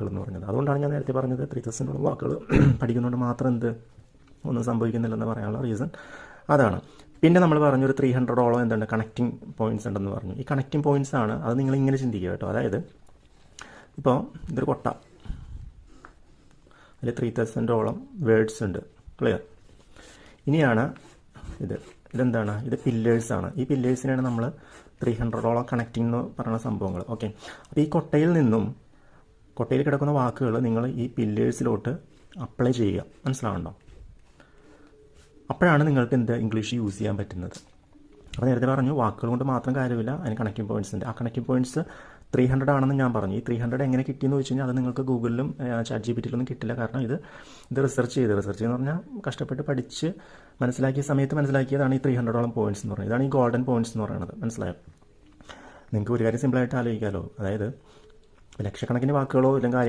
വാക്കുകൾ എന്ന് പറഞ്ഞത്. അതുകൊണ്ടാണ് ഞാൻ നേരത്തെ പറഞ്ഞത് ത്രീ തൗസൻഡോളം വാക്കുകൾ പഠിക്കുന്നതുകൊണ്ട് മാത്രം എന്ത് ഒന്നും സംഭവിക്കുന്നില്ലെന്ന് പറയാനുള്ള റീസൺ അതാണ്. പിന്നെ നമ്മൾ പറഞ്ഞു ഒരു ത്രീ ഹൺഡ്രഡോളം എന്തുണ്ട്? കണക്റ്റിംഗ് പോയിന്റ്സ് ഉണ്ടെന്ന് പറഞ്ഞു. ഈ കണക്റ്റിംഗ് പോയിന്റ്സ് ആണ്. അത് നിങ്ങൾ ഇങ്ങനെ ചിന്തിക്കുക കേട്ടോ. അതായത് ഇപ്പോൾ ഇതൊരു കൊട്ട. അതിൽ ത്രീ തൗസൻഡോളം വേർഡ്സ് ഉണ്ട്. ക്ലിയർ ഇനിയാണ് ഇത്. ഇതെന്താണ്? ഇത് പില്ലേഴ്സ് ആണ്. ഈ പില്ലേഴ്സിനാണ് നമ്മൾ ത്രീ ഹൺഡ്രഡോളം കണക്റ്റിംഗ് എന്ന് പറയുന്ന സംഭവങ്ങൾ. ഓക്കെ അപ്പോൾ ഈ കൊട്ടയിൽ നിന്നും കൊട്ടയിൽ കിടക്കുന്ന വാക്കുകൾ നിങ്ങൾ ഈ പില്ലേഴ്സിലോട്ട് അപ്ലൈ ചെയ്യുക. മനസ്സിലാവുണ്ടോ അപ്പോഴാണ് നിങ്ങൾക്ക് എന്ത് ഇംഗ്ലീഷ് യൂസ് ചെയ്യാൻ പറ്റുന്നത്. അപ്പോൾ നേരത്തെ പറഞ്ഞു വാക്കുകൾ കൊണ്ട് മാത്രം കാര്യമില്ല അതിന് കണക്റ്റിംഗ് പോയിന്റ്സ് ഉണ്ട്. ആ കണക്റ്റിംഗ് പോയിന്റ്സ് ത്രീ ഹൺഡ്രഡ് ആണെന്ന് ഞാൻ പറഞ്ഞു. ഈ ത്രീ ഹൺഡ്രഡ് എങ്ങനെ കിട്ടിയെന്ന് വെച്ച് കഴിഞ്ഞാൽ അത് നിങ്ങൾക്ക് ഗൂഗിളിലും ചാറ്റ് ജി പി ടിയിലൊന്നും കിട്ടില്ല. കാരണം ഇത് ഇത് റിസർച്ച് ചെയ്ത് റിസർച്ച് എന്ന് പറഞ്ഞാൽ കഷ്ടപ്പെട്ട് പഠിച്ച് മനസ്സിലാക്കിയ സമയത്ത് മനസ്സിലാക്കിയതാണ് ഈ ത്രീ ഹൺഡ്രഡോളം പോയിന്റ്സ് എന്ന് പറയുന്നത്. ഇതാണ് ഈ ഗോൾഡൻ പോയിന്റ്സ് എന്ന് പറയുന്നത്. മനസ്സിലായോ? നിങ്ങൾക്ക് ഒരു കാര്യം സിമ്പിളായിട്ട് ആലോചിക്കാമല്ലോ അതായത് ലക്ഷക്കണക്കിന് വാക്കുകളോ ഇല്ലെങ്കിൽ